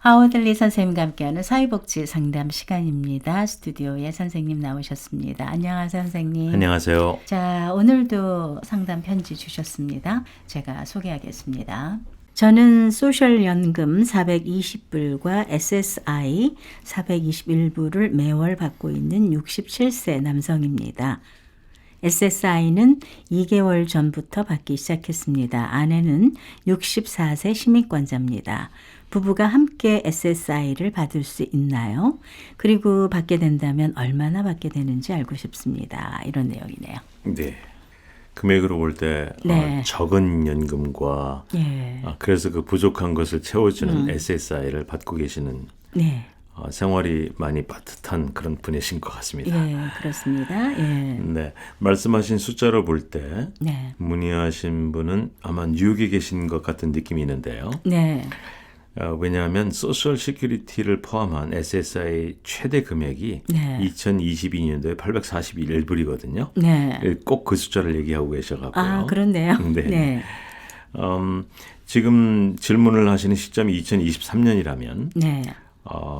하워들리 선생님과 함께하는 사회복지 상담 시간입니다. 스튜디오에 선생님 나오셨습니다. 안녕하세요, 선생님. 안녕하세요. 자, 오늘도 상담 편지 주셨습니다. 제가 소개하겠습니다. 저는 소셜연금 420불과 SSI 421불을 매월 받고 있는 67세 남성입니다. SSI는 2개월 전부터 받기 시작했습니다. 아내는 64세 시민권자입니다. 부부가 함께 SSI를 받을 수 있나요? 그리고 받게 된다면 얼마나 받게 되는지 알고 싶습니다. 이런 내용이네요. 네. 금액으로 볼때 네. 어, 적은 연금과 예. 아, 그래서 그 부족한 것을 채워주는 SSI를 받고 계시는 네. 어, 생활이 많이 빠듯한 그런 분이신 것 같습니다. 예, 그렇습니다. 예. 네. 말씀하신 숫자로 볼때 네. 문의하신 분은 아마 뉴욕에 계신 것 같은 느낌이 있는데요. 네. 어, 왜냐하면 소셜 시큐리티를 포함한 SSI 최대 금액이 네. 2022년도에 841불이거든요. 네. 꼭그 숫자를 얘기하고 계셔가고요. 아, 그렇네요. 네. 네. 음, 지금 질문을 하시는 시점이 2023년이라면 네. 어,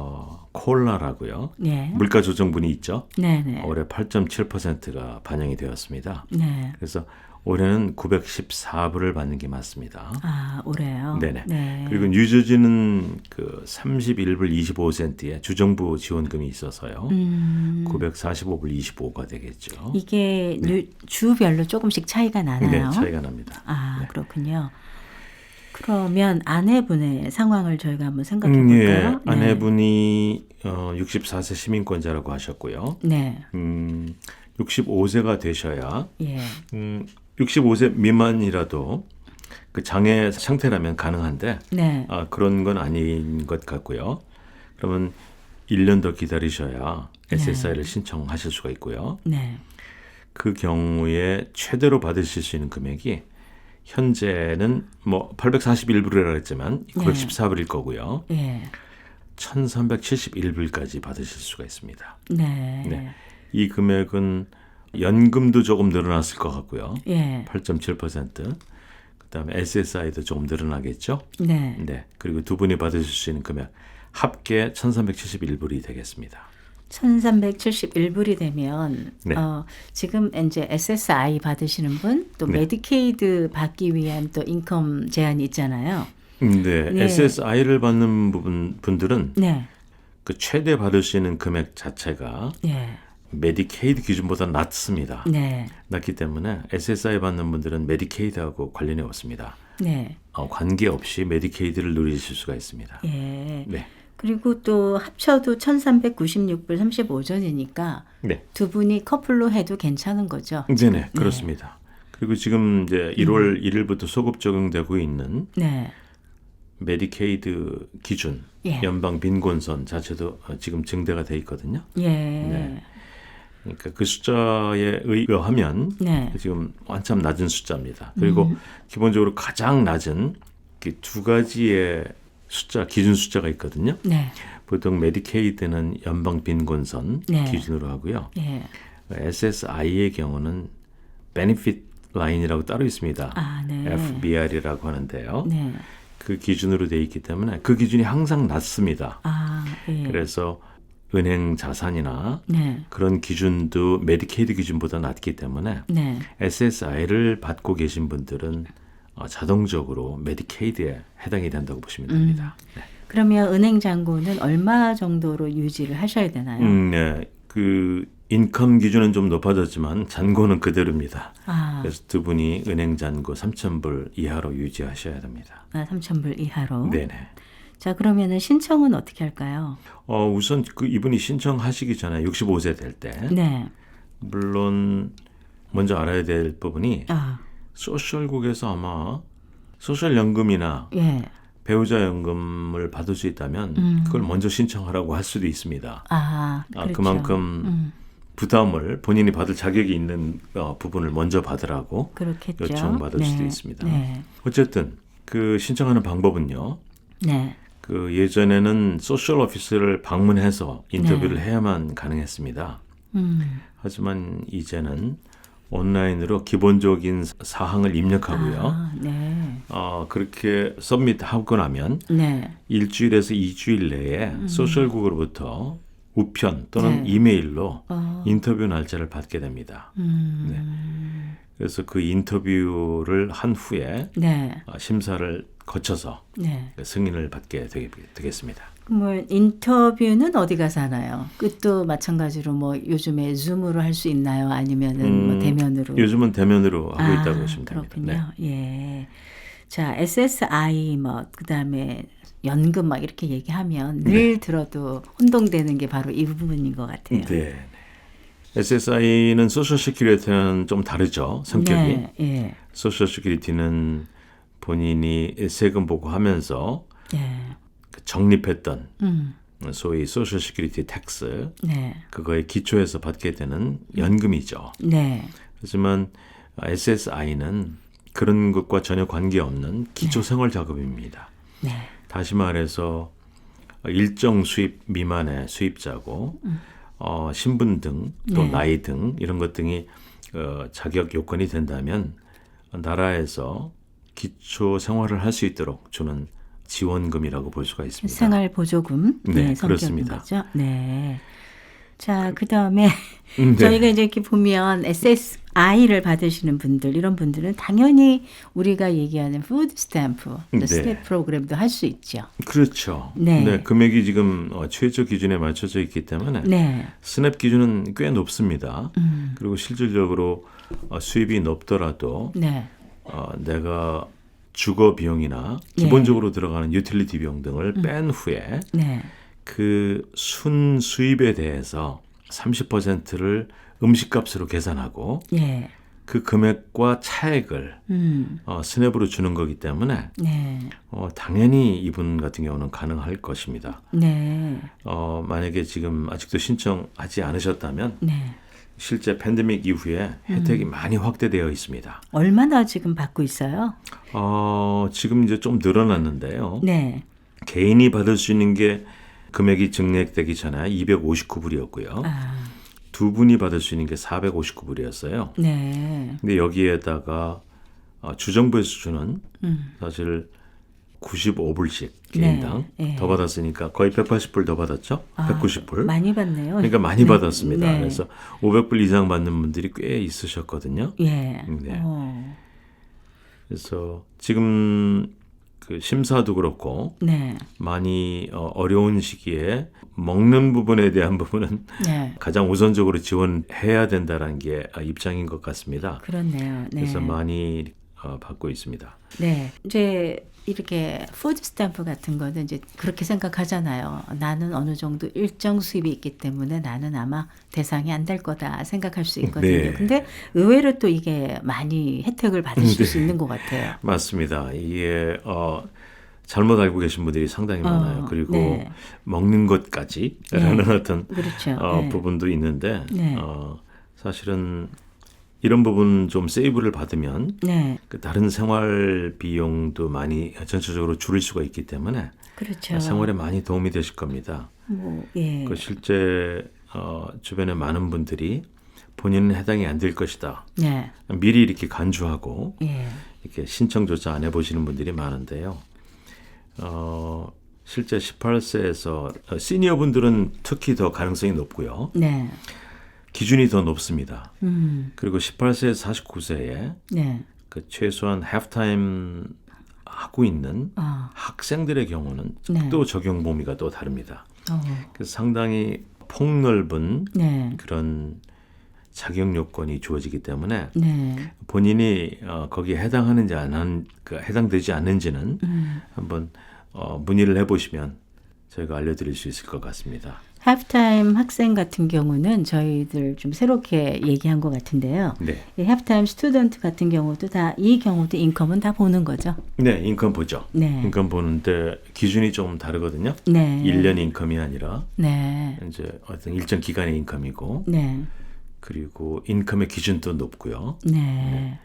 콜라라고요. 네. 물가 조정분이 있죠. 네, 네. 올해 8.7%가 반영이 되었습니다. 네. 그래서 올해는 914불을 받는 게 맞습니다. 아, 올해요. 네네. 네. 그리고 뉴저지는 그 31불 25센트의 주정부 지원금이 있어서요. 음, 945불 25가 되겠죠. 이게 뉴- 주별로 조금씩 차이가 네, 나나요? 차이가 납니다. 아, 그렇군요. 그러면 아내분의 상황을 저희가 한번 생각해 음, 예, 볼까요? 아내분이 어, 64세 시민권자라고 하셨고요. 네. 음, 65세가 되셔야 네. 예. 음, 65세 미만이라도 그 장애 상태라면 가능한데 네. 아, 그런 건 아닌 것 같고요. 그러면 1년 더 기다리셔야 SSI를 신청하실 수가 있고요. 네. 그 경우에 최대로 받으실 수 있는 금액이 현재는 뭐 841불이라고 했지만 914불일 거고요. 예. 1371불까지 받으실 수가 있습니다. 네. 네. 이 금액은 연금도 조금 늘어났을 것 같고요. 예. 8.7%. 그다음에 SSI도 조금 늘어나겠죠. 네. 네. 그리고 두 분이 받으실 수 있는 금액 합계 1371불이 되겠습니다. 1371불이 되면 네. 어, 지금 이제 SSI 받으시는 분, 또 네. 메디케이드 받기 위한 또 인컴 제한이 있잖아요. 음, 네. 네. SSI를 받는 부분 분들은 네. 그 최대 받을 수 있는 금액 자체가 예. 메디케이드 기준보다 낮습니다. 네. 낮기 때문에 SSI 받는 분들은 메디케이드하고 관련이 없습니다. 네. 어, 관계없이 메디케이드를 누리실 수가 있습니다. 예. 네. 그리고 또 합쳐도 1396불 35전이니까 네. 두 분이 커플로 해도 괜찮은 거죠. 네네, 그렇습니다. 그리고 지금 이제 1월 음. 1일부터 소급 적용되고 있는 네. 메디케이드 기준 예. 연방 빈곤선 자체도 어, 지금 증대가 돼 있거든요. 예. 네. 그러니까 그 숫자에 의하면 네. 지금 한참 낮은 숫자입니다. 그리고 음. 기본적으로 가장 낮은 그두 가지의 숫자 기준 숫자가 있거든요. 네. 보통 메디케이드는 연방 빈곤선 네. 기준으로 하고요. 예. SSI의 경우는 베니핏 라인이라고 따로 있습니다. 아, 네. FBR이라고 하는데요. 네. 그 기준으로 돼 있기 때문에 그 기준이 항상 낮습니다. 아, 예. 그래서 은행 자산이나 네. 그런 기준도 메디케이드 기준보다 낮기 때문에 네. SSI를 받고 계신 분들은 어, 자동적으로 메디케이드에 해당이 된다고 보시면 됩니다. 네. 그러면 은행 잔고는 얼마 정도로 유지를 하셔야 되나요? 음, 네. 그 인컴 기준은 좀 높아졌지만 잔고는 그대로입니다. 아, 그래서 두 분이 은행 잔고 3,000불 이하로 유지하셔야 됩니다. 아 3,000불 이하로. 네네. 자, 그러면은 신청은 어떻게 할까요? 어, 우선 그 이분이 신청하시기 전에 65세 될 때 네. 물론 먼저 알아야 될 부분이 아, 소셜국에서 아마 소셜 연금이나 예. 배우자 연금을 받을 수 있다면 음. 그걸 먼저 신청하라고 할 수도 있습니다. 아, 아, 그렇죠. 그만큼 음, 부담을 본인이 받을 자격이 있는 어, 부분을 먼저 받으라고 그렇겠죠. 요청받을 수도 있습니다. 네. 어쨌든 그 신청하는 방법은요. 네. 그 예전에는 소셜 오피스를 방문해서 인터뷰를 네. 해야만 가능했습니다. 음. 하지만 이제는 온라인으로 기본적인 사항을 입력하고요. 아, 네. 어, 그렇게 서밋하고 나면 네. 일주일에서 이주일 내에 소셜국으로부터 우편 또는 음. 네. 이메일로 어. 인터뷰 날짜를 받게 됩니다. 음. 그래서 그 인터뷰를 한 후에 네. 어, 심사를 거쳐서 네. 승인을 받게 되겠습니다 뭐 인터뷰는 어디 가서 하나요? 끝도 마찬가지로 뭐 요즘에 줌으로 할 수 있나요? 아니면은 뭐 음, 대면으로? 요즘은 대면으로 하고 아, 있다고 보시면 됩니다. 그렇군요. 네. 예. 자, SSI 뭐 그다음에 연금 막 이렇게 얘기하면 늘 들어도 혼동되는 게 바로 이 부분인 것 같아요. 네. SSI는 소셜 시큐리티는 좀 다르죠. 성격이. 네, 예. 소셜 시큐리티는 본인이 세금 보고 하면서 예. 그 적립했던 음. 소위 소셜 시큐리티 텍스 네. 그거에 기초해서 받게 되는 연금이죠. 네. 하지만 SSI는 그런 것과 전혀 관계없는 기초 생활 자금입니다. 네. 다시 말해서 일정 수입 미만의 수입자고 어, 신분 등또 네. 나이 등 이런 것 등이 어, 자격 요건이 된다면 나라에서 기초 생활을 할 수 있도록 주는 지원금이라고 볼 수가 있습니다. 생활 보조금 네, 네, 그렇습니다. 거죠. 네. 자, 그다음에 음, 네. 저희가 이제 이렇게 보면 SSI를 받으시는 분들 이런 분들은 당연히 우리가 얘기하는 푸드 스탬프, 네. 스텝 프로그램도 할 수 있죠. 그렇죠. 네. 금액이 지금 어, 최저 기준에 맞춰져 있기 때문에 네. 스냅 기준은 꽤 높습니다. 음. 그리고 실질적으로 어, 수입이 높더라도 네. 어, 내가 주거 비용이나 예. 기본적으로 들어가는 유틸리티 비용 등을 뺀 후에 네. 그순 수입에 대해서 30%를 음식값으로 계산하고 예. 그 금액과 차액을 음. 어, 스냅으로 주는 거기 때문에 네. 어, 당연히 이분 같은 경우는 가능할 것입니다. 네. 어, 만약에 지금 아직도 신청하지 않으셨다면 네. 실제 팬데믹 이후에 혜택이 많이 확대되어 있습니다. 얼마나 지금 받고 있어요? 어, 지금 이제 좀 늘어났는데요. 네. 개인이 받을 수 있는 게 금액이 증액되기 전에 259불이었고요. 아. 두 분이 받을 수 있는 게 459불이었어요. 네. 근데 여기에다가 어, 주정부에서 주는 음. 사실 95불씩 개인당 네, 예. 더 받았으니까 거의 180불 더 받았죠? 아, 190불. 많이 받네요. 그러니까 많이 네. 받았습니다. 네. 그래서 500불 이상 받는 분들이 꽤 있으셨거든요. 예. 네. 어. 그래서 지금 그 심사도 그렇고 네. 많이 어, 어려운 시기에 먹는 부분에 대한 부분은 네. 가장 우선적으로 지원해야 된다는 게 아, 입장인 것 같습니다. 그렇네요. 네. 그래서 많이 어, 받고 있습니다. 네. 이제 이렇게 푸드 스탬프 같은 거는 이제 그렇게 생각하잖아요. 나는 어느 정도 일정 수입이 있기 때문에 나는 아마 대상이 안 될 거다 생각할 수 있거든요. 네. 근데 의외로 또 이게 많이 혜택을 받으실 네. 수 있는 것 같아요. 맞습니다. 이게 어, 잘못 알고 계신 분들이 상당히 많아요. 어, 그리고 네. 먹는 것까지라는 어떤 그렇죠. 어, 네. 부분도 있는데 네. 어, 사실은 이런 부분 좀 세이브를 받으면 네. 그 다른 생활 비용도 많이 전체적으로 줄일 수가 있기 때문에 그렇죠. 생활에 많이 도움이 되실 겁니다. 뭐 예. 그 실제 어, 주변에 많은 분들이 본인은 해당이 안 될 것이다. 네. 미리 이렇게 간주하고 예. 이렇게 신청조차 안 해보시는 분들이 많은데요. 어, 실제 18세에서 어, 시니어 분들은 특히 더 가능성이 높고요. 네. 기준이 더 높습니다. 음. 그리고 18세에서 49세에 네. 그 최소한 하프타임 하고 있는 아. 학생들의 경우는 네. 또 적용 범위가 또 다릅니다. 어. 그래서 상당히 폭넓은 네. 그런 자격 요건이 주어지기 때문에 네. 본인이 어, 거기에 해당하는지 안 한, 그 해당되지 않는지는 음. 한번 어, 문의를 해보시면 저희가 알려드릴 수 있을 것 같습니다. 하프타임 학생 같은 경우는 저희들 좀 새롭게 얘기한 것 같은데요. 네, 이 하프타임 스튜던트 같은 경우도 다 이 경우도 인컴은 다 보는 거죠. 네 인컴 보죠. 네. 인컴 보는데 기준이 좀 다르거든요. 네. 1년 인컴이 아니라 네. 이제 어떤 일정 기간의 인컴이고 네. 그리고 인컴의 기준도 높고요. 네.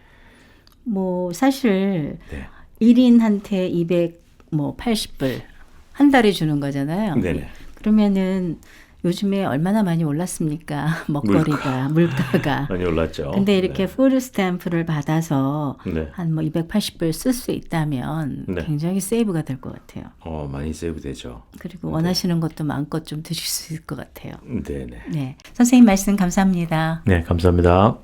뭐 사실 네, 1인한테 200뭐 80불 한 달에 주는 거잖아요. 네네. 그러면은 요즘에 얼마나 많이 올랐습니까? 먹거리가 물가 가. 많이 올랐죠. 근데 이렇게 푸드 스탬프를 받아서 네. 한뭐 280불 쓸 수 있다면 네. 굉장히 세이브가 될 것 같아요. 어, 많이 세이브 되죠. 그리고 원하시는 것도 마음껏 좀 드실 수 있을 것 같아요. 네, 네. 네. 선생님 말씀 감사합니다. 네, 감사합니다.